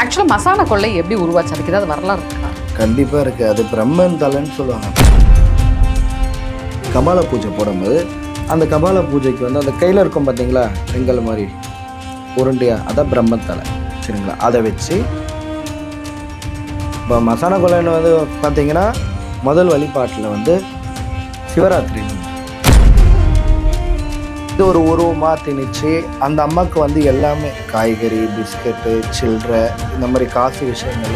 ஆக்சுவலாக மசாலா கொள்ளை எப்படி உருவாச்சு? அதுக்கு ஏதாவது வரலாறு இருக்கா? கண்டிப்பாக இருக்குது அது பிரம்மன் தலைன்னு சொல்லுவாங்க. கபால பூஜை போடும்போது அந்த கபால பூஜைக்கு வந்து அந்த கையில் இருக்கும் பார்த்தீங்களா செங்கல் மாதிரி. உருண்டையா. அதான் பிரம்மன் தலை. சரிங்களா? அதை வச்சு இப்போ மசாலா கொள்ளைன்னு வந்து பார்த்தீங்கன்னா முதல் வழிபாட்டில் வந்து சிவராத்திரி இது ஒரு உருவமாக திணிச்சு அந்த அம்மாவுக்கு வந்து எல்லாமே காய்கறி பிஸ்கட்டு சில்லறை இந்த மாதிரி காசு விஷயங்கள்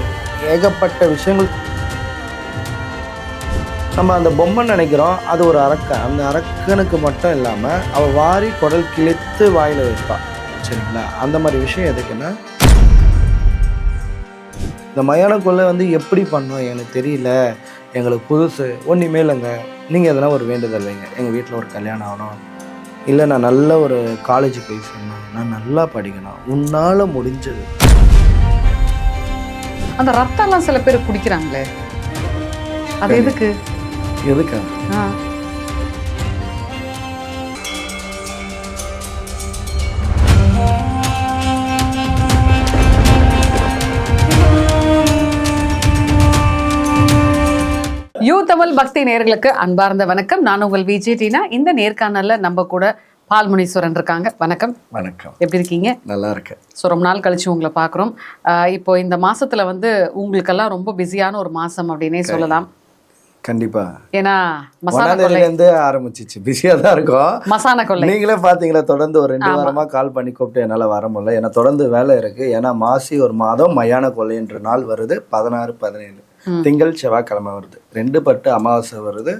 ஏகப்பட்ட விஷயங்கள் நம்ம அந்த பொம்மை நினைக்கிறோம். அது ஒரு அரக்கன் அந்த அரக்கனுக்கு மட்டும் இல்லாமல் அவள் வாரி குடல் கிழித்து வாயில் வைப்பாள் சரிங்களா? அந்த மாதிரி விஷயம் எதுக்குன்னா இந்த மயான கொள்ளை வந்து எப்படி பண்ணோம் எனக்கு தெரியல. எங்களுக்கு புதுசு. ஒன்றுமே இல்லைங்க. நீங்கள் எதனா ஒரு வேண்டுதல் வைங்க. எங்கள் வீட்டில் ஒரு கல்யாணம் ஆகணும். இல்லை நான் நல்ல ஒரு காலேஜ் போய் சேரணும் நான் நல்லா படிக்கணும். உன்னால் முடிஞ்சது. அந்த ரத்தம்லாம் சில பேர் குடிக்கிறாங்களே. அது எதுக்கு? எதுக்கா? தமிழ் பக்தி நேயர்களுக்கு அன்பார்ந்த வணக்கம். நான் உங்கள் விஜய் டீனா. இந்த நேர்காணல்ல நம்ம கூட பால்முனீஸ்வரன் இருக்காங்க. வணக்கம். வணக்கம். எப்படி இருக்கீங்க? நல்லா இருக்கேன். ஸோ ரொம்ப நாள் கழிச்சு உங்களை பார்க்குறோம். இப்போ இந்த மாசத்துல வந்து உங்களுக்கெல்லாம் ரொம்ப பிஸியான ஒரு மாசம் அப்படின்னே சொல்லலாம். கண்டிப்பாக ஏன்னா மசாலா கொள்ளை. ஒன்னாந்தேதியிலேருந்து ஆரம்பிச்சிச்சு. பிஸியாக தான் இருக்கும். மசாலா கொள்ளை. நீங்களே பார்த்தீங்களா தொடர்ந்து ஒரு ரெண்டு வாரமா கால் பண்ணி கூப்பிட்டு என்னால் வர முடியல. ஏன்னா தொடர்ந்து வேலை இருக்கு. ஏன்னா மாசி ஒரு மாதம் மயான கொள்ளைன்ற நாள் வருது. பதினாறு பதினேழு. திங்கள் செவ்வாய்க்கிழமை வருது. ரெண்டு பட்டு அமாவாசை வருது.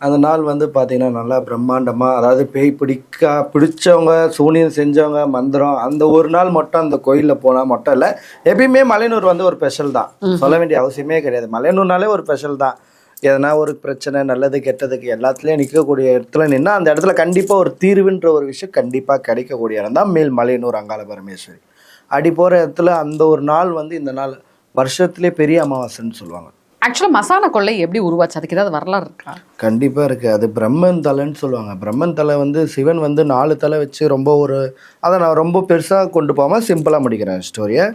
அந்த நாள் வந்து பார்த்தீங்கன்னா நல்லா பிரம்மாண்டமாக அதாவது பேய் பிடிக்க பிடிச்சவங்க சூனியம் செஞ்சவங்க மந்திரம் அந்த ஒரு நாள் மட்டும் அந்த கோயிலில் போனால் மட்டும் இல்லை எப்பயுமே மலையனூர் வந்து ஒரு ஸ்பெஷல் தான். சொல்ல வேண்டிய அவசியமே கிடையாது. மலையனூர்னாலே ஒரு ஸ்பெஷல் தான். எதனா ஒரு பிரச்சனை நல்லது கெட்டதுக்கு எல்லாத்துலேயும் நிற்கக்கூடிய இடத்துல நின்னா அந்த இடத்துல கண்டிப்பாக ஒரு தீர்வுன்ற ஒரு விஷயம் கண்டிப்பாக கிடைக்கக்கூடிய இடம் தான் மேல் மலையனூர் அங்காள பரமேஸ்வரி. அடி போகிற இடத்துல அந்த ஒரு நாள் வந்து இந்த நாள் வருஷத்திலே பெரிய அமாவாசைன்னு சொல்லுவாங்க. ஆக்சுவலாக மசாலா கொள்ளை எப்படி உருவாச்சு? அதுக்கு ஏதாவது வரலாறு இருக்கா? கண்டிப்பாக இருக்குது அது பிரம்மன் தலைன்னு சொல்லுவாங்க. பிரம்மன் தலை வந்து சிவன் வந்து நாலு தலை வச்சு ரொம்ப ஒரு அதை நான் ரொம்ப பெருசாக கொண்டு போகாமல் சிம்பிளாக முடிக்கிறேன் ஸ்டோரியை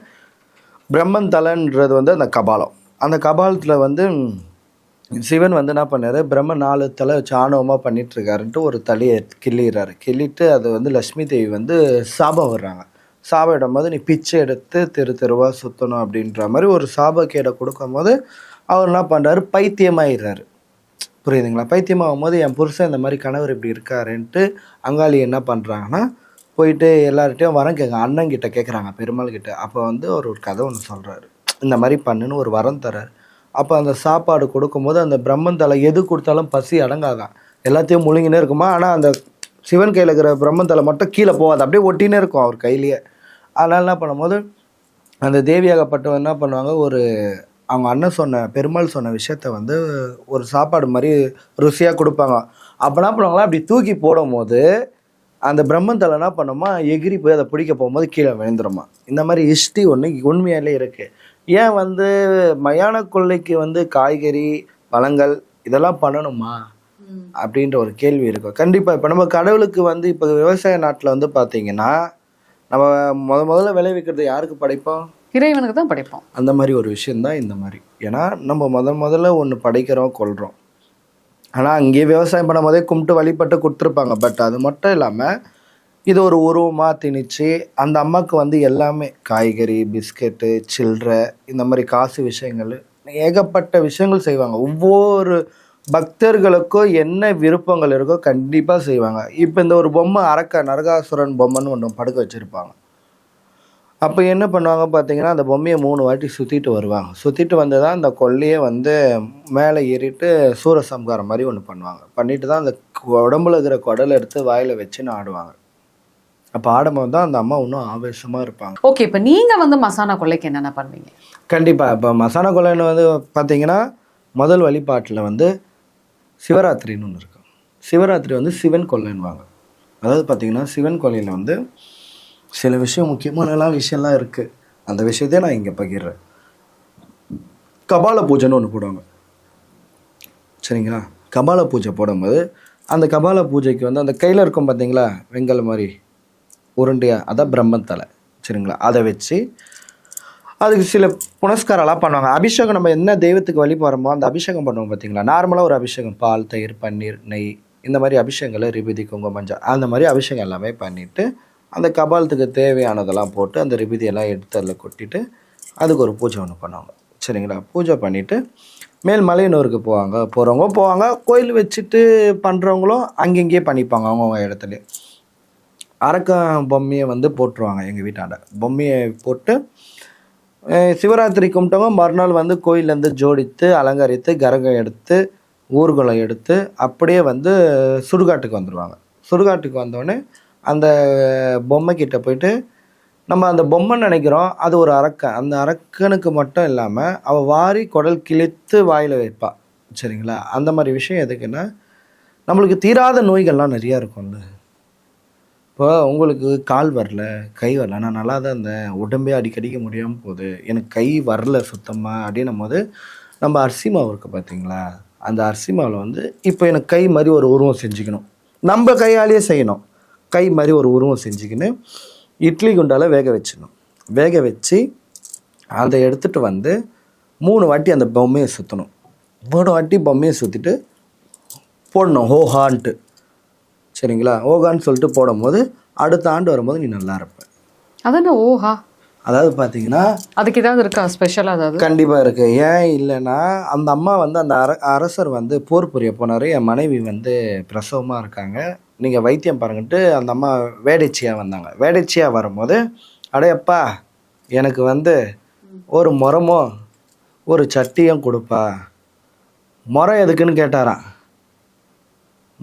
பிரம்மன் தலைன்றது வந்து அந்த கபாலம். அந்த கபாலத்தில் வந்து சிவன் வந்து என்ன பண்ணாரு? பிரம்ம நாலு தலை சாணவமாக ஆணவமாக பண்ணிட்டு இருக்காருன்ட்டு ஒரு தலையை கிள்ளிடுறாரு கிள்ளிட்டு அது வந்து லக்ஷ்மி தேவி வந்து சாபம் வர்றாங்க. சாபம் இடும்போது நீ பிச்சை எடுத்து தெரு தெருவாக சுற்றணும் அப்படின்ற மாதிரி ஒரு சாபக்கேடை கொடுக்கும்போது அவர் என்ன பண்ணுறாரு பைத்தியமாயிடுறாரு. புரியுதுங்களா? பைத்தியமாகும் போது என் புருஷன் இந்த மாதிரி கணவர் இப்படி இருக்காருன்ட்டு அங்காளி என்ன பண்ணுறாங்கன்னா போயிட்டு எல்லார்கிட்டையும் வரம் கேட்க அண்ணன் கிட்ட கேட்குறாங்க பெருமாள் கிட்ட அப்போ வந்து அவர் ஒரு கதை ஒன்று சொல்கிறாரு இந்த மாதிரி பண்ணுன்னு ஒரு வரம் தர்றாரு. அப்போ அந்த சாப்பாடு கொடுக்கும்போது அந்த பிரம்மன் தலை எது கொடுத்தாலும் பசி அடங்காதான். எல்லாத்தையும் முழுங்கினே இருக்குமா? ஆனால் அந்த சிவன் கையில் இருக்கிற பிரம்மன் தலை மட்டும் கீழே போகாது. அப்படியே ஒட்டினே இருக்கும் அவர் கையிலேயே. அதனால் என்ன பண்ணும்போது அந்த தேவியாகப்பட்டவன் என்ன பண்ணுவாங்க? ஒரு அவங்க அண்ணன் சொன்ன பெருமாள் சொன்ன விஷயத்த வந்து ஒரு சாப்பாடு மாதிரி ருசியாக கொடுப்பாங்க. அப்போ என்ன பண்ணுவாங்களா? அப்படி தூக்கி போடும்போது அந்த பிரம்மன் தலை என்ன பண்ணுமா? எகிரி போய் அதை பிடிக்க போகும்போது கீழே விழுந்துருமா. இந்த மாதிரி ஹிஸ்ட்ரி ஒன்று உண்மையாலே இருக்குது ஏன் வந்து மயான கொள்ளைக்கு வந்து காய்கறி பழங்கள் இதெல்லாம் பண்ணணுமா? அப்படின்ற ஒரு கேள்வி இருக்கும். கண்டிப்பாக இப்போ நம்ம கடவுளுக்கு வந்து இப்போ விவசாய நாட்டில் வந்து பார்த்தீங்கன்னா நம்ம முத முதல்ல விளைவிக்கிறது யாருக்கு படைப்போம்? இறைவனுக்கு தான் படைப்போம். அந்த மாதிரி ஒரு விஷயந்தான் இந்த மாதிரி. ஏன்னா நம்ம முத முதல்ல ஒன்று படைக்கிறோம் கொள்கிறோம் ஆனால் அங்கேயே விவசாயம் பண்ணும் போதே கும்பிட்டு வழிபட்டு கொடுத்துருப்பாங்க. பட் அது மட்டும் இல்லாமல் இது ஒரு உருவமாக திணிச்சு அந்த அம்மாவுக்கு வந்து எல்லாமே காய்கறி பிஸ்கெட்டு சில்லறை இந்த மாதிரி காசு விஷயங்கள் ஏகப்பட்ட விஷயங்கள் செய்வாங்க. ஒவ்வொரு பக்தர்களுக்கும் என்ன விருப்பங்கள் இருக்கோ கண்டிப்பாக செய்வாங்க. இப்போ இந்த ஒரு பொம்மை அரக்க நரகாசுரன் பொம்மைன்னு ஒன்று படுக்க வச்சுருப்பாங்க. அப்போ என்ன பண்ணுவாங்க பார்த்தீங்கன்னா அந்த பொம்மையை மூணு வாட்டி சுற்றிட்டு வருவாங்க. சுற்றிட்டு வந்து தான் அந்த கொல்லையே வந்து மேலே ஏறிட்டு சூரசம்காரம் மாதிரி ஒன்று பண்ணுவாங்க. பண்ணிட்டு தான் அந்த உடம்புல இருக்கிற குடலை எடுத்து வாயில் வச்சுன்னு ஆடுவாங்க அப்போ ஆடும்போது தான் அந்த அம்மா இன்னும் ஆவேசமாக இருப்பாங்க. ஓகே இப்போ நீங்க வந்து மசாலா கொள்ளைக்கு என்னென்ன பண்ணுவீங்க? கண்டிப்பாக இப்போ மசாலா கொள்ளைன்னு வந்து பார்த்தீங்கன்னா முதல் வழிபாட்டில் வந்து சிவராத்திரின்னு ஒன்று இருக்கும். சிவராத்திரி வந்து சிவன் கொள்ளைன்னுவாங்க. அதாவது பார்த்தீங்கன்னா சிவன் கொள்ளையில் வந்து சில விஷயம் முக்கியமானலாம் விஷயம்லாம் இருக்குது அந்த விஷயத்தையே நான் இங்கே பகிர்றேன். கபால பூஜைன்னு ஒன்று போடுவாங்க. சரிங்களா? கபால பூஜை போடும்போது அந்த கபால பூஜைக்கு வந்து அந்த கையில் இருக்கும் பார்த்தீங்களா வெங்கல மாதிரி. உருண்டையாக அதான் பிரம்மன் தலை. சரிங்களா? அதை வச்சு அதுக்கு சில புனஸ்காரம்லாம் பண்ணுவாங்க. அபிஷேகம் நம்ம என்ன தெய்வத்துக்கு வழி போகிறோமோ அந்த அபிஷேகம் பண்ணுவோம் பார்த்தீங்களா நார்மலாக ஒரு அபிஷேகம். பால் தயிர் பன்னீர் நெய் இந்த மாதிரி அபிஷேகங்களை ரிபிதி குங்கும மஞ்சள் அந்த மாதிரி அபிஷேகம் எல்லாமே பண்ணிவிட்டு அந்த கபாலத்துக்கு தேவையானதெல்லாம் போட்டு அந்த ரிபிதியெல்லாம் எடுத்து அதில் கொட்டிட்டு அதுக்கு ஒரு பூஜை ஒன்று பண்ணுவாங்க. சரிங்களா? பூஜை பண்ணிவிட்டு மேல் மலையனூருக்கு போவாங்க. போகிறவங்க போவாங்க. கோயில் வச்சுட்டு பண்ணுறவங்களும் அங்கங்கேயே பண்ணிப்பாங்க. அவங்கவுங்க இடத்துலயே. அரக்கம் பொம்மையை வந்து போட்டுருவாங்க எங்கள் வீட்டாண்ட. பொம்மையை போட்டு சிவராத்திரி கும்பிட்டவங்க மறுநாள் வந்து கோயிலேருந்து ஜோடித்து அலங்கரித்து கரகம் எடுத்து ஊர்வலம் எடுத்து அப்படியே வந்து சுடுகாட்டுக்கு வந்துடுவாங்க சுடுகாட்டுக்கு வந்தோடனே அந்த பொம்மை கிட்ட போயிட்டு நம்ம அந்த பொம்மை நினைக்கிறோம் அது ஒரு அரக்கன். அந்த அரக்கனுக்கு மட்டும் இல்லாமல் அவள் வாரி குடல் கிழித்து வாயில் வைப்பாள் சரிங்களா? அந்த மாதிரி விஷயம் எதுக்குன்னா நம்மளுக்கு தீராத நோய்கள்லாம் நிறையா இருக்கும்ல. இப்போ உங்களுக்கு கால் வரல கை வரல. நான் நல்லா தான் இருந்தேன். உடம்பே அடிக்கடிக்க முடியாமல் போகுது. எனக்கு கை வரல சுத்தமாக அப்படின்னும் போது நம்ம அரிசி மாவு இருக்குது பார்த்தீங்களா அந்த அரிசி மாவில் வந்து இப்போ எனக்கு கை மாதிரி ஒரு உருவம் செஞ்சுக்கணும். நம்ம கையாலேயே செய்யணும். கை மாதிரி ஒரு உருவம் செஞ்சுக்கின்னு இட்லி குண்டால் வேக வச்சிடணும். வேக வச்சு அதை எடுத்துகிட்டு வந்து மூணு வாட்டி அந்த பொம்மையை சுற்றணும் மூணு வாட்டி பொம்மையை சுற்றிட்டு போடணும். ஹோஹான்ட்டு. சரிங்களா? ஓகான்னு சொல்லிட்டு போடும்போது அடுத்த ஆண்டு வரும்போது நீ நல்லா இருப்ப. அதானே ஓஹா? அதாவது பார்த்தீங்கன்னா அதுக்கு ஏதாவது இருக்கா? ஸ்பெஷலா அதாவது கண்டிப்பாக இருக்குது ஏன் இல்லைன்னா அந்த அம்மா வந்து அந்த அர அரசர் வந்து போர் புரிய போனார். என் மனைவி வந்து பிரசவமாக இருக்காங்க. நீங்கள் வைத்தியம் பாருங்கன்ட்டு அந்த அம்மா வேடைச்சியாக வந்தாங்க. வேடைச்சியாக வரும்போது அடையப்பா எனக்கு வந்து ஒரு முறமோ ஒரு சட்டியும் கொடுப்பா. முறம் எதுக்குன்னு கேட்டாராம்.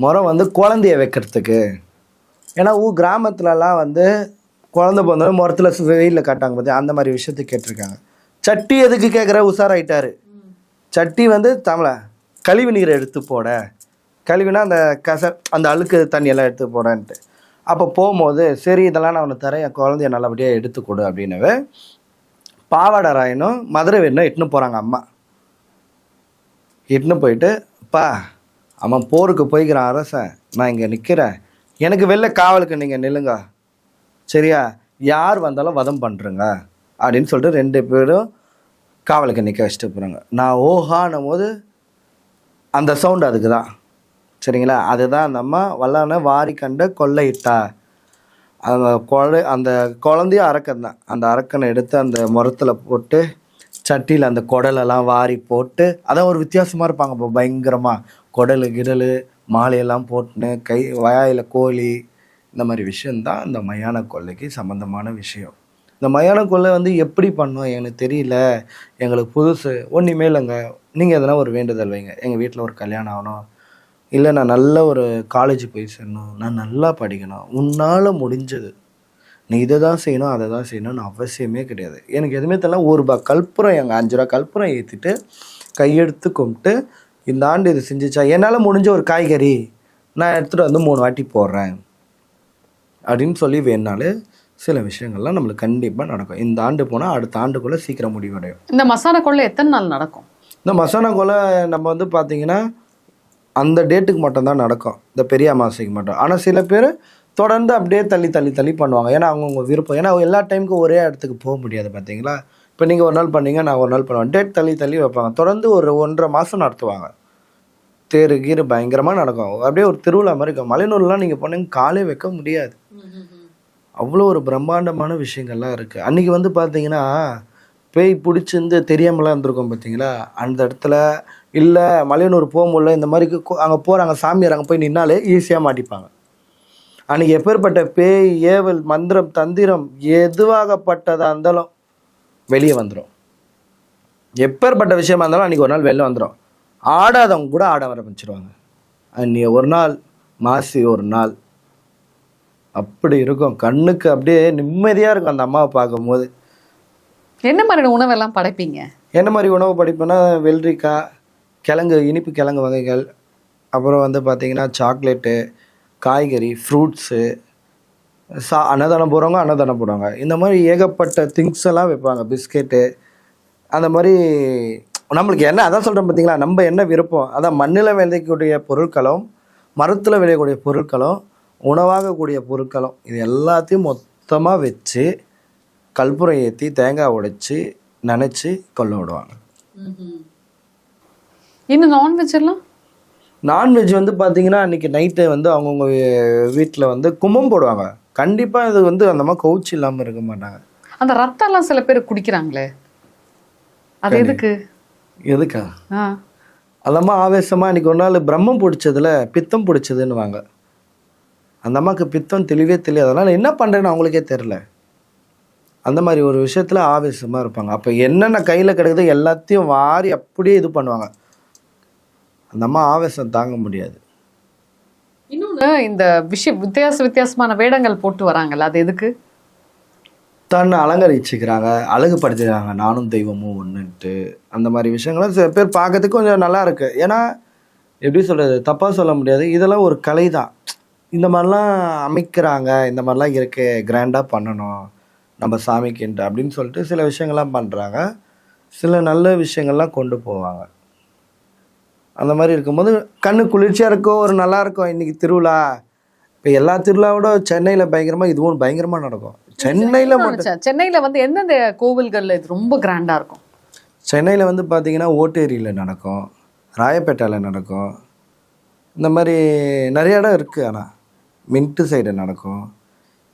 முறம் வந்து குழந்தைய வைக்கிறதுக்கு. ஏன்னா ஊ கிராமத்துலலாம் வந்து குழந்த பிறந்தாலும் முறத்தில் வெயிலில் காட்டாங்க பார்த்தியா அந்த மாதிரி விஷயத்துக்கு கேட்டிருக்காங்க. சட்டி எதுக்கு கேட்குற உஷாராயிட்டாரு. சட்டி வந்து தமிழ கழிவு நீரை எடுத்து போட. கழிவுனா அந்த கச அந்த அழுக்கு தண்ணியெல்லாம் எடுத்து போடன்ட்டு. அப்போ போகும்போது சரி இதெல்லாம் நான் உனக்கு தரேன் என் குழந்தைய நல்லபடியாக எடுத்து கொடு அப்படின்னவே பாவாடை ராயனும் மதுரை வேணும் இட்டுன்னு போகிறாங்க அம்மா. இட்டுன்னு போயிட்டு அப்பா அவன் போருக்கு போய்க்கிறான் அரசன் நான் இங்கே நிற்கிறேன் எனக்கு வெளில காவலுக்கு நீங்கள் நில்லுங்க. சரியா? யார் வந்தாலும் வதம் பண்ணுறங்க அப்படின்னு சொல்லிட்டு ரெண்டு பேரும் காவலுக்கு நிற்க வச்சுட்டு போகிறாங்க நான் ஓஹானும் போது அந்த சவுண்டு அதுக்கு தான் சரிங்களா? அதுதான் அந்த அம்மா வல்லான வாரி கண்ட கொள்ளையிட்டா. அந்த குழ அந்த குழந்தையும் அரக்கன் தான் அந்த அரக்கனை எடுத்து அந்த முரத்தில் போட்டு சட்டியில் அந்த குடலெல்லாம் வாரி போட்டு அதான் ஒரு வித்தியாசமாக இருப்பாங்க இப்போ பயங்கரமாக குடலு கிடலு மாலையெல்லாம் போட்டுன்னு கை வயாயில் கோழி இந்த மாதிரி விஷயந்தான் இந்த மயான கொள்ளைக்கு சம்மந்தமான விஷயம். இந்த மயான கொள்ளை வந்து எப்படி பண்ணோம் எனக்கு தெரியல. எங்களுக்கு புதுசு ஒன்றுமே இல்லைங்க. நீங்கள் எதனா ஒரு வேண்டுதல் வைங்க. எங்கள் வீட்டில் ஒரு கல்யாணம் ஆகணும். இல்லை நான் நல்ல ஒரு காலேஜ் போய் சேரணும். நான் நல்லா படிக்கணும். உன்னால் முடிஞ்சது. நீ இதை தான் செய்யணும் அதை தான் செய்யணும்னு அவசியமே கிடையாது. எனக்கு எதுவுமே தெரியல. ஒரு ரூபா கற்பூரம் எங்கள் அஞ்சு ரூபா கற்பூரம் ஏற்றிட்டு கையெடுத்து கும்பிட்டு இந்த ஆண்டு இது செஞ்சுச்சா? என்னால் முடிஞ்ச ஒரு காய்கறி நான் எடுத்துகிட்டு வந்து மூணு வாட்டி போடுறேன். அப்படின்னு சொல்லி வேணாலே சில விஷயங்கள்லாம் நம்மளுக்கு கண்டிப்பாக நடக்கும். இந்த ஆண்டு போனால் அடுத்த ஆண்டுக்குள்ளே சீக்கிரம் முடிவடையும். இந்த மசாலா கொள்ளை எத்தனை நாள் நடக்கும்? இந்த மசாலா கொலை நம்ம வந்து பார்த்தீங்கன்னா அந்த டேட்டுக்கு மட்டும்தான் நடக்கும். இந்த பெரிய அமாவாசைக்கு மட்டும். ஆனால் சில பேர் தொடர்ந்து அப்படியே தள்ளி தள்ளி தள்ளி பண்ணுவாங்க. ஏன்னா அவங்கவுங்க விருப்பம். ஏன்னா எல்லா டைமுக்கும் ஒரே இடத்துக்கு போக முடியாது பார்த்தீங்களா இப்போ நீங்கள் ஒரு நாள் பண்ணீங்க நான் ஒரு நாள் பண்ணுவேன். டேட் தள்ளி தள்ளி வைப்பாங்க. தொடர்ந்து ஒரு ஒன்றரை மாதம் நடத்துவாங்க. தேரு கீரு பயங்கரமாக நடக்கும். அப்படியே ஒரு திருவிழா மாதிரி இருக்கும். மலையனூர்லாம் நீங்கள் போனீங்க காலே வைக்க முடியாது. அவ்வளோ ஒரு பிரம்மாண்டமான விஷயங்கள்லாம் இருக்குது அன்றைக்கி வந்து பார்த்தீங்கன்னா பேய் பிடிச்சிருந்து தெரியாமலாம் இருந்திருக்கும் பார்த்தீங்களா அந்த இடத்துல இல்லை மலையனூர் போக முடியல இந்த மாதிரி அங்கே போகிறாங்க சாமியார் அங்கே போய் நின்னாலே ஈஸியாக மாட்டிப்பாங்க. அன்றைக்கி எப்பேற்பட்ட பேய் ஏவல் மந்திரம் தந்திரம் எதுவாகப்பட்டதாக இருந்தாலும் வெளியே வந்துடும் எப்பேற்பட்ட விஷயமா இருந்தாலும் அன்றைக்கி ஒரு நாள் வெளில வந்துடும் ஆடாதவங்க கூட ஆட ஆரம்பிச்சிருவாங்க. அன்றைய ஒரு நாள் மாசி ஒரு நாள். அப்படி இருக்கும். கண்ணுக்கு அப்படியே நிம்மதியாக இருக்கும் அந்த அம்மாவை பார்க்கும்போது. என்ன மாதிரியான உணவெல்லாம் படைப்பீங்க? என்ன மாதிரி உணவு படிப்பேன்னா வெள்ளரிக்காய் கிழங்கு இனிப்பு கிழங்கு வகைகள். அப்புறம் வந்து பார்த்திங்கன்னா சாக்லேட்டு காய்கறி ஃப்ரூட்ஸு சா அன்னதானம் போடுறவங்க அன்னதானம் போடுவாங்க. இந்த மாதிரி ஏகப்பட்ட திங்ஸ் எல்லாம் வைப்பாங்க. பிஸ்கெட்டு அந்த மாதிரி நம்மளுக்கு என்ன அதான் சொல்கிறேன் பார்த்தீங்களா நம்ம என்ன விருப்பம் அதான் மண்ணில் விளையக்கூடிய பொருட்களும் மரத்தில் விளையக்கூடிய பொருட்களும் உணவாகக்கூடிய பொருட்களும் இது எல்லாத்தையும் மொத்தமாக வச்சு கற்பூரம் ஏற்றி தேங்காய் உடைச்சி நினச்சி கொல்ல விடுவாங்க. இன்னும் நான்வெஜ் எல்லாம்? நான்வெஜ் வந்து பார்த்தீங்கன்னா அன்றைக்கி நைட்டு வந்து அவங்கவுங்க வீட்டில் வந்து கும்பம் போடுவாங்க. கண்டிப்பாக இது வந்து அந்த மாதிரி கவுச்சி இல்லாமல் இருக்க மாட்டாங்க. அந்த ரத்தம் எல்லாம் சில பேர் குடிக்கிறாங்களே? அது எதுக்கு? எதுக்கா? ஆ. அந்த அம்மா ஆவேசமாக அன்றைக்கி ஒரு நாள் பிரம்மம் பிடிச்சதுல பித்தம் பிடிச்சதுன்னு வாங்க அந்த அம்மாவுக்கு பித்தம் தெளிவே தெரியாது. அதனால் என்ன பண்ணுறேன்னு அவங்களுக்கே தெரில அந்த மாதிரி ஒரு விஷயத்தில் ஆவேசமாக இருப்பாங்க. அப்போ என்னென்ன கையில் கிடைக்குதோ எல்லாத்தையும் வாரி அப்படியே இது பண்ணுவாங்க. அந்த அம்மா ஆவேசம் தாங்க முடியாது. தொடர்ந்து இந்த விஷயம் வித்தியாச வித்தியாசமான வேடங்கள் போட்டு வராங்கல்ல அது எதுக்கு? தன்னை அலங்கரிச்சுக்கிறாங்க அழகுபடுத்திக்கிறாங்க நானும் தெய்வமும் ஒன்றுன்ட்டு அந்த மாதிரி விஷயங்கள்லாம் சில பேர் பார்க்கறதுக்கு கொஞ்சம் நல்லா இருக்கு. ஏன்னா எப்படி சொல்கிறது தப்பாக சொல்ல முடியாது. இதெல்லாம் ஒரு கலை தான் இந்த மாதிரிலாம் அமைக்கிறாங்க இந்த மாதிரிலாம் இருக்கு கிராண்டாக பண்ணணும். நம்ம சாமிக்குன்ட்டு அப்படின்னு சொல்லிட்டு சில விஷயங்கள்லாம் பண்ணுறாங்க சில நல்ல விஷயங்கள்லாம் கொண்டு போவாங்க. அந்த மாதிரி இருக்கும்போது கண்ணு குளிர்ச்சியாக இருக்கும் ஒரு நல்லா இருக்கும் இன்னைக்கு திருவிழா. இப்போ எல்லா திருவிழாவோட சென்னையில் பயங்கரமாக இதுவும் பயங்கரமாக நடக்கும். சென்னையில் மட்டும். சென்னையில வந்து எந்தெந்த கோவில்கள்ல இது ரொம்ப கிராண்டா இருக்கும்? சென்னையில் வந்து பார்த்தீங்கன்னா ஓட்டேரியில் நடக்கும் ராயப்பேட்டையில் நடக்கும். இந்த மாதிரி நிறைய இடம் இருக்குது ஆனால் மின்ட்டு சைடு நடக்கும்.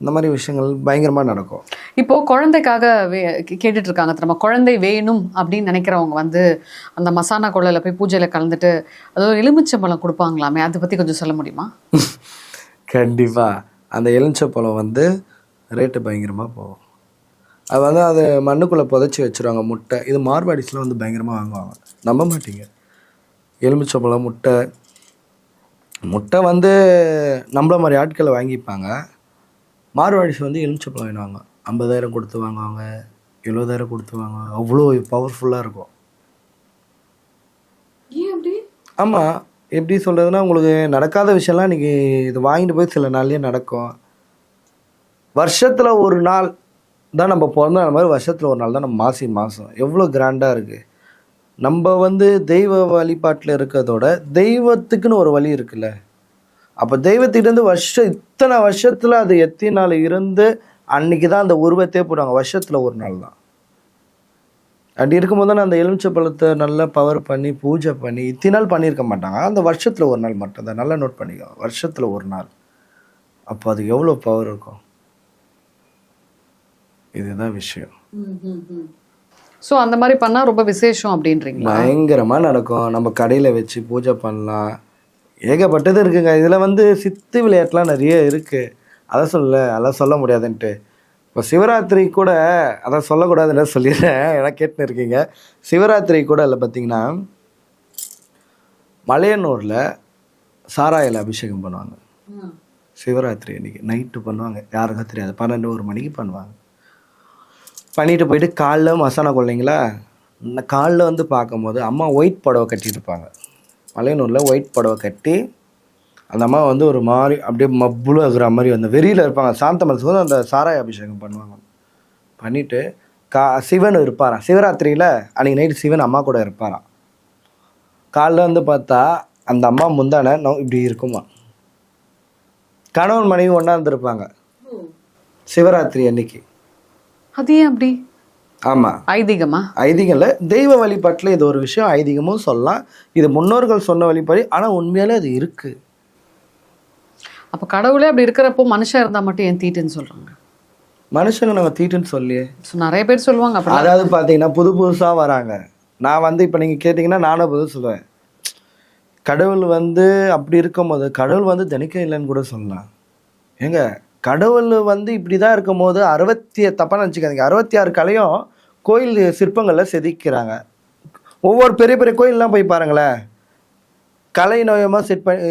இந்த மாதிரி விஷயங்கள் பயங்கரமாக நடக்கும். இப்போ குழந்தைக்காக வே- கேட்டுட்டு இருக்காங்க நம்ம குழந்தை வேணும் அப்படின்னு நினைக்கிறவங்க வந்து அந்த மசானா கொள்ளையில போய் பூஜையில கலந்துட்டு அது ஒரு எலுமிச்சம்பழம் கொடுப்பாங்களாமே? அதை பத்தி கொஞ்சம் சொல்ல முடியுமா? கண்டிப்பாக அந்த எலுமிச்சப்பழம் வந்து ரேட்டு பயங்கரமாக போகும். அது வந்து அது மண்ணுக்குள்ளே புதைச்சி வச்சுருவாங்க முட்டை. இது மார்வாடிஸ்லாம் வந்து பயங்கரமாக வாங்குவாங்க. நம்ப மாட்டீங்க. எலுமிச்சப்பழம் முட்டை. முட்டை வந்து நம்மள மாதிரி ஆட்களை வாங்கிப்பாங்க. மார்வாடிஸ் வந்து எலுமிச்சப்பழம் வேணுவாங்க ஐம்பதாயிரம் கொடுத்து வாங்குவாங்க. எழுபதாயிரம் கொடுத்து வாங்குவாங்க. அவ்வளோ பவர்ஃபுல்லாக இருக்கும். ஆமாம் எப்படி சொல்கிறதுனா உங்களுக்கு நடக்காத விஷயம்லாம் இன்றைக்கி இது வாங்கிட்டு போய் சில நாள்லயே நடக்கும். வருஷத்தில் ஒரு நாள் தான் நம்ம பிறந்த மாதிரி வருஷத்தில் ஒரு நாள் தான் நம்ம மாசி மாதம் எவ்வளோ கிராண்டாக இருக்குது நம்ம வந்து தெய்வ வழிபாட்டில் இருக்கிறதோட தெய்வத்துக்குன்னு ஒரு வழி இருக்குல்ல. அப்போ தெய்வத்திட்டேருந்து வருஷம் இத்தனை வருஷத்தில் அது எத்தனை நாள் இருந்து அன்னைக்கு தான் அந்த உருவத்தையே போடுவாங்க. வருஷத்தில் ஒரு நாள் தான். அப்படி இருக்கும்போது தான் அந்த எலுமிச்சை பழத்தை நல்லா பவர் பண்ணி பூஜை பண்ணி இத்தனை நாள் பண்ணியிருக்க மாட்டாங்க. அந்த வருஷத்தில் ஒரு நாள் மட்டும் தான். நல்லா நோட் பண்ணிக்கோ. வருஷத்தில் ஒரு நாள். அப்போ அது எவ்வளோ பவர் இருக்கும்? இதுதான் விஷயம். சோ அந்த மாதிரி பண்ணா ரொம்ப விசேஷம் அப்படின்றீங்களா? பயங்கரமாக நடக்கும். நம்ம கடையில் வச்சு பூஜை பண்ணலாம். ஏகப்பட்டது இருக்குங்க. இதில் வந்து சித்து விளையாட்டுலாம் நிறைய இருக்குது அதை சொல்ல அதெல்லாம் சொல்ல முடியாதுன்ட்டு. இப்போ சிவராத்திரி கூட அதை சொல்லக்கூடாதுன்னு சொல்லிடுறேன். ஏன்னா கேட்டுன்னு இருக்கீங்க. சிவராத்திரி கூட இல்லை பார்த்தீங்கன்னா மலையனூரில் சாராயில் அபிஷேகம் பண்ணுவாங்க. சிவராத்திரி அன்னைக்கு நைட்டு பண்ணுவாங்க. யாருக்கும் தெரியாது. பன்னெண்டு ஒரு மணிக்கு பண்ணுவாங்க. பண்ணிட்டு போயிட்டு காலைல மசாலா கொள்ளைங்களா? இந்த காலைல வந்து பார்க்கும்போது அம்மா ஒயிட் புடவை கட்டிட்டு மலையனூரில் ஒயிட் புடவை கட்டி அந்த அம்மா வந்து ஒரு மாதிரி அப்படியே மப்புல இருக்கிற மாதிரி அந்த வெறியில் இருப்பாங்க. சாந்த மனசுக்கு வந்து அந்த சாராய அபிஷேகம் பண்ணுவாங்க. பண்ணிவிட்டு கா சிவன் இருப்பாராம். சிவராத்திரியில் அன்றைக்கி நைட்டு சிவன் அம்மா கூட இருப்பாராம். காலைல வந்து பார்த்தா அந்த அம்மா முந்தான இப்படி இருக்குமா? கணவன் மனைவி ஒன்றா இருந்திருப்பாங்க. சிவராத்திரி அன்னைக்கு. அது ஏன் அப்படி? ஆமாம் ஐதீகமா? ஐதீகம்ல தெய்வ வழிபாட்டில் இது ஒரு விஷயம் ஐதீகமும் சொல்லலாம். இது முன்னோர்கள் சொன்ன வழிபடி ஆனால் உண்மையாலே அது இருக்குது அப்ப கடவுளே அப்படி இருக்கிறப்போ மனுஷன் இருந்தா மட்டும் ஏன் தீட்டுன்னு சொல்றாங்க? மனுஷங்க நம்ம தீட்டுன்னு சொல்லி So, நிறைய பேர் சொல்லுவாங்க அப்படி அதாவது பார்த்தீங்கன்னா புது புதுசாக வராங்க. நான் வந்து இப்போ நீங்கள் கேட்டிங்கன்னா நானும் புது சொல்லுவேன். கடவுள் வந்து அப்படி இருக்கும்போது கடவுள் வந்து தினைக்கும் இல்லைன்னு கூட சொல்லலாம். ஏங்க கடவுள் வந்து இப்படி தான் இருக்கும்போது அறுபத்தி தப்பாக நினச்சிக்காதீங்க. அறுபத்தி ஆறு கலையும் கோயில் சிற்பங்களில் செதுக்கிறாங்க. ஒவ்வொரு பெரிய பெரிய கோயிலெலாம் போய் பாருங்களேன். கலை நோயமாக செட் பண்ணி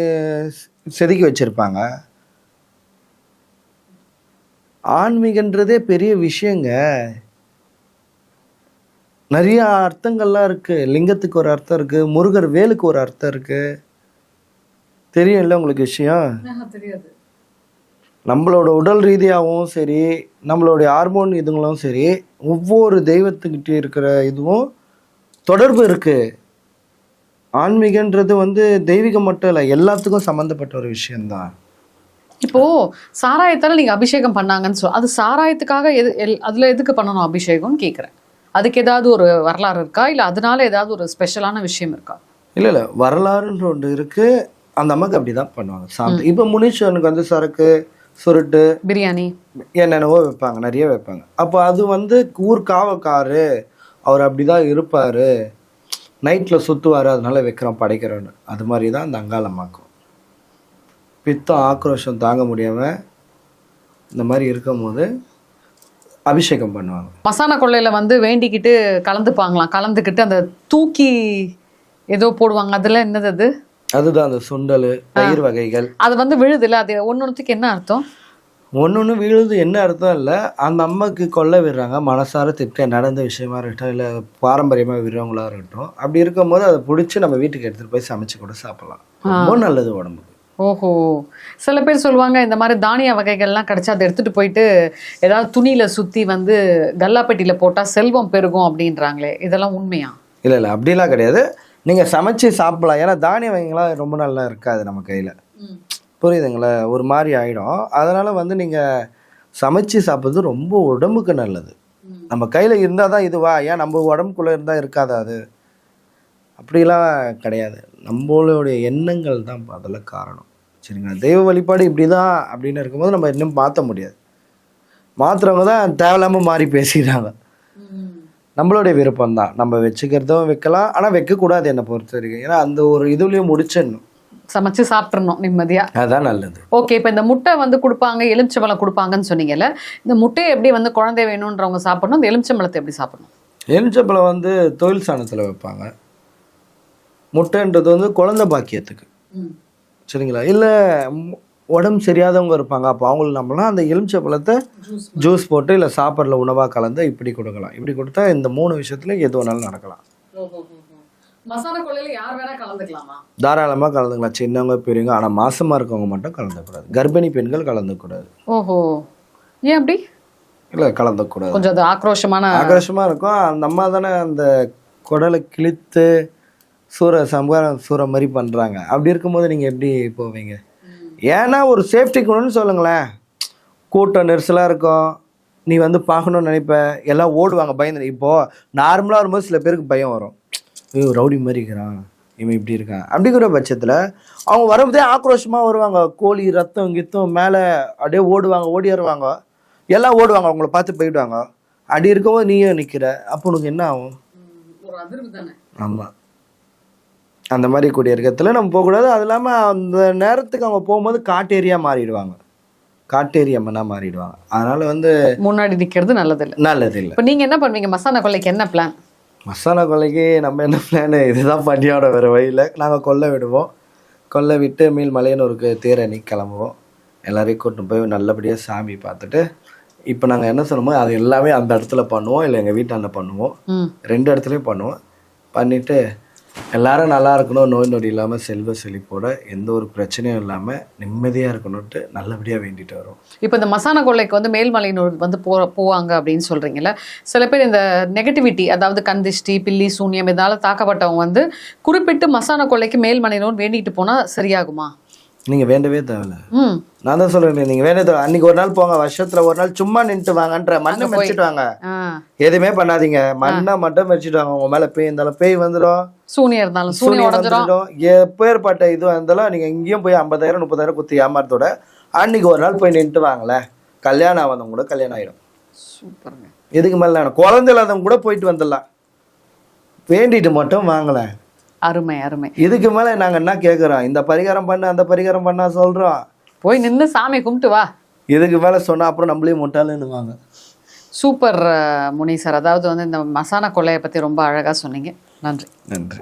செதுக்கி வச்சுருப்பாங்க. ஆன்மீகன்றதே பெரிய விஷயங்க. நிறைய அர்த்தங்கள்லாம் இருக்கு. லிங்கத்துக்கு ஒரு அர்த்தம் இருக்கு. முருகர் வேலுக்கு ஒரு அர்த்தம் இருக்கு. தெரியும்ல உங்களுக்கு விஷயம்? தெரியாது. நம்மளோட உடல் ரீதியாகவும் சரி நம்மளுடைய ஹார்மோன் இதுங்களும் சரி ஒவ்வொரு தெய்வத்துக்கிட்ட இருக்கிற இதுவும் தொடர்பு இருக்கு. ஆன்மீகன்றது வந்து தெய்வீகம் மட்டும் இல்லை எல்லாத்துக்கும் சம்மந்தப்பட்ட ஒரு விஷயம்தான். இப்போ சாராயத்தால நீங்க அபிஷேகம் பண்ணாங்கன்னு சொல் அது சாராயத்துக்காக எது எல்- அதுல எதுக்கு பண்ணணும் அபிஷேகம்னு கேக்குறேன். அதுக்கு ஏதாவது ஒரு வரலாறு இருக்கா? இல்ல அதனால ஏதாவது ஒரு ஸ்பெஷலான விஷயம் இருக்கா? இல்லை இல்லை வரலாறுன்ற ஒன்று இருக்குது அந்த அம்மாக்கு அப்படி தான் பண்ணுவாங்க சாப்பிட்டு இப்போ முனீஸ்வரனுக்கு வந்து சரக்கு சுருட்டு பிரியாணி. என்னென்னவோ வைப்பாங்க நிறைய வைப்பாங்க. அப்போ அது வந்து ஊர் காவக்காரு அவர் அப்படி தான் இருப்பார். நைட்டில் சுற்றுவார் அதனால வைக்கிறோம் படைக்கிறோன்னு. அது மாதிரி தான் அந்த அங்காளம்மாக்கும். பித்தம் ஆக்ரோஷம் தாங்க முடியாமல் இந்த மாதிரி இருக்கும்போது அபிஷேகம் பண்ணுவாங்க. மசாலா கொள்ளையில வந்து வேண்டிக்கிட்டு கலந்துப்பாங்களாம். கலந்துக்கிட்டு அந்த தூக்கி ஏதோ போடுவாங்க. அதுல என்னது அது? அதுதான் அந்த சுண்டல் பயிர் வகைகள். அது வந்து விழுதுல அது ஒன்னொன்னுத்துக்கு என்ன அர்த்தம்? ஒன்று விழுது என்ன அர்த்தம் இல்லை அந்த அம்மாக்கு கொல்ல விடுறாங்க மனசார திட்ட நடந்த விஷயமா இருக்கட்டும் இல்லை பாரம்பரியமாக விடுறவங்களா இருக்கட்டும். அப்படி இருக்கும்போது அதை பிடிச்சி நம்ம வீட்டுக்கு எடுத்துகிட்டு போய் சமைச்சு கூட சாப்பிடலாம். ரொம்ப நல்லது உடம்புக்கு. ஓஹோ. சில பேர் சொல்லுவாங்க இந்த மாதிரி தானிய வகைகள்லாம் கிடைச்சா அதை எடுத்துட்டு போயிட்டு ஏதாவது துணியில சுத்தி வந்து கல்லாப்பெட்டியில போட்டா செல்வம் பெருகும் அப்படின்றாங்களே இதெல்லாம் உண்மையா? இல்லை இல்லை அப்படிலாம் கிடையாது. நீங்கள் சமைச்சு சாப்பிடலாம். ஏன்னா தானிய வகைகள்லாம் ரொம்ப நல்லா இருக்காது நம்ம கையில். புரியுதுங்களா? ஒரு மாதிரி ஆகிடும் அதனால் வந்து நீங்கள் சமைச்சு சாப்பிட்றது ரொம்ப உடம்புக்கு நல்லது. நம்ம கையில் இருந்தால் தான் இதுவா? ஏன் நம்ம உடம்புக்குள்ளே இருந்தால் இருக்காதா அது? அப்படிலாம் கிடையாது. நம்மளுடைய எண்ணங்கள் தான் அதில் காரணம். சரிங்களா? தெய்வ வழிபாடு இப்படி தான் அப்படின்னு இருக்கும்போது நம்ம இன்னும் மாற்ற முடியாது. மாற்றுறவங்க தான் தேவையில்லாமல் மாறி பேசிக்கிறாங்க. நம்மளுடைய விருப்பம் தான் நம்ம வச்சுக்கிறதும் வைக்கலாம். ஆனால் வைக்கக்கூடாது என்னை பொறுத்த வரைக்கும். ஏன்னா அந்த ஒரு இதுலேயும் முடிச்சிடணும். சமைச்சு சாப்பிட்றணும் நிம்மதியா. அதுதான் நல்லது. ஓகே இப்போ இந்த முட்டை வந்து கொடுப்பாங்க எலுமிச்சம்பழம் கொடுப்பாங்கன்னு சொன்னீங்கல்ல இந்த முட்டையை எப்படி வந்து குழந்தை வேணுன்றவங்க சாப்பிடணும் இந்த எலுமிச்சம்பழத்தை எப்படி சாப்பிடணும்? எலுமிச்சப்பழம் வந்து தொழில் சாணத்தில் வைப்பாங்க. முட்டைன்றது வந்து குழந்தை பாக்கியத்துக்கு. சரிங்களா? இல்லை உடம்பு சரியாதவங்க இருப்பாங்க. அப்போ அவங்களுக்கு நம்மளாம் அந்த எலுமிச்சப்பழத்தை ஜூஸ் போட்டு. இல்லை சாப்பாடுல உணவாக கலந்து இப்படி கொடுக்கலாம். இப்படி கொடுத்தா இந்த மூணு விஷயத்துல எது வேணாலும் நடக்கலாம். தாராளமாக கலந்துக்கலாம்? சின்னவங்க பெரியவங்க ஆனால் மாசமாக இருக்கவங்க மட்டும் கலந்துக்கூடாது கர்ப்பிணி பெண்கள் கலந்துக்கூடாது ஓஹோ. ஏன் அப்படி? இல்லை கலந்துக்கூடாது கொஞ்சம் அது ஆக்ரோஷமான ஆக்ரோஷமாக இருக்கும். அந்த அம்மா தானே அந்த குடலை கிழித்து சூற சம்பாரம் சூற மாதிரி பண்ணுறாங்க அப்படி இருக்கும்போது நீங்கள் எப்படி போவீங்க? ஏன்னா ஒரு சேஃப்டி கொண்டு சொல்லுங்களேன். கூட்டம் நெரிசலாக இருக்கும். நீ வந்து பார்க்கணும்னு நினைப்ப. எல்லாம் ஓடுவாங்க பயந்து. இப்போது நார்மலாக வரும்போது சில பேருக்கு பயம் வரும். ஐயோ ரவுடி மாதிரி இருக்கிறான். இவன் இப்படி இருக்கான். அப்படிங்கிற பட்சத்தில் அவங்க வரும்போதே ஆக்ரோஷமாக வருவாங்க. கோழி ரத்தம் கித்தம் மேலே அப்படியே ஓடுவாங்க ஓடிடுவாங்க எல்லாம் ஓடுவாங்க அவங்கள பார்த்து போயிடுவாங்க. அப்படி இருக்கும்போது நீயே நிற்கிற அப்போ உனக்கு என்ன ஆகும்? ஆமாம் அந்த மாதிரி கூடிய இடத்துல நம்ம போகக்கூடாது. அது இல்லாமல் அந்த நேரத்துக்கு அவங்க போகும்போது காட்டேரியா மாறிடுவாங்க. காட்டேரி அம்மனா மாறிடுவாங்க. அதனால வந்து முன்னாடி நிக்கிறது நல்லது இல்ல நல்லது இல்லை இப்போ நீங்க என்ன பண்ணுவீங்க? மசாலா கொள்ளைக்கு என்ன பிளான் மசாலா கொல்லைக்கு நம்ம என்ன பிளான் இதுதான் பண்ணியோட வேறு வழியில் நாங்கள் கொல்லை விடுவோம். கொல்லை விட்டு மீள் மலையனூருக்கு தேரணி கிளம்புவோம். எல்லாரையும் கூட்டிட்டு போய் நல்லபடியாக சாமி பார்த்துட்டு இப்போ நாங்கள் என்ன சொல்லுமோ அது எல்லாமே அந்த இடத்துல பண்ணுவோம். இல்லை எங்கள் வீட்டாண்ட பண்ணுவோம். ரெண்டு இடத்துலையும் பண்ணுவோம். பண்ணிவிட்டு எல்லாரும் நல்லா இருக்கணும் நோய் நொடி இல்லாமல் செல்வ செழிப்போட எந்த ஒரு பிரச்சனையும் இல்லாமல் நிம்மதியாக இருக்கணும்ட்டு நல்லபடியாக வேண்டிட்டு வரும். இப்போ இந்த மசான கொள்ளைக்கு வந்து மேல்மலையினூர் வந்து போ போவாங்க அப்படின்னு சொல்றீங்கல்ல. சில பேர் இந்த நெகட்டிவிட்டி அதாவது கந்திஷ்டி பில்லி சூன்யம் இதனால் தாக்கப்பட்டவங்க வந்து குறிப்பிட்டு மசான கொள்ளைக்கு மேல்மலையினூர் வேண்டிட்டு போனால் சரியாகுமா? நீங்கள் வேண்டவே தேவையில்ல. நான் தான் சொல்கிறேன் நீங்கள் வேண்டவே தேவை அன்றைக்கி ஒரு நாள் போங்க வருஷத்தில் ஒரு நாள் சும்மா நின்றுட்டு வாங்கன்ற மண்ணை மெரிச்சிட்டு வாங்க. எதுவுமே பண்ணாதீங்க. மண்ணை மட்டும் மெரிச்சிட்டு வாங்க. உங்கள் மேலே பேய் இருந்தாலும் பேய் வந்துடும். சூனியம் இருந்தாலும் சூனியம் உடஞ்சிரும். எப்பேற்பட்ட இது இருந்தாலும் நீங்கள் இங்கேயும் போய் ஐம்பதாயிரம் முப்பதாயிரம் குத்தி ஏமாறதோட அன்னைக்கு ஒரு நாள் போய் நின்றுட்டு வாங்களேன் கல்யாணம் ஆகாதவங்க கூட கல்யாணம் ஆகிடும் சூப்பருங்க. இதுக்கு மேலே குழந்தை இல்லாதவங்க கூட போயிட்டு வந்துடலாம். வேண்டிட்டு மட்டும் வாங்கலேன் அருமை அருமை. இதுக்கு மேலே நாங்கள் என்ன கேட்குறோம் இந்த பரிகாரம் பண்ண அந்த பரிகாரம் பண்ணா சொல்கிறோம் போய் நின்று சாமி கும்பிட்டு வா. இதுக்கு மேலே சொன்னால் அப்புறம் நம்மளையும் முட்டாளுன்னுவாங்க சூப்பர் முனி சார் அதாவது வந்து இந்த மசாலா கொள்ளையை பற்றி ரொம்ப அழகாக சொன்னீங்க. நன்றி. நன்றி.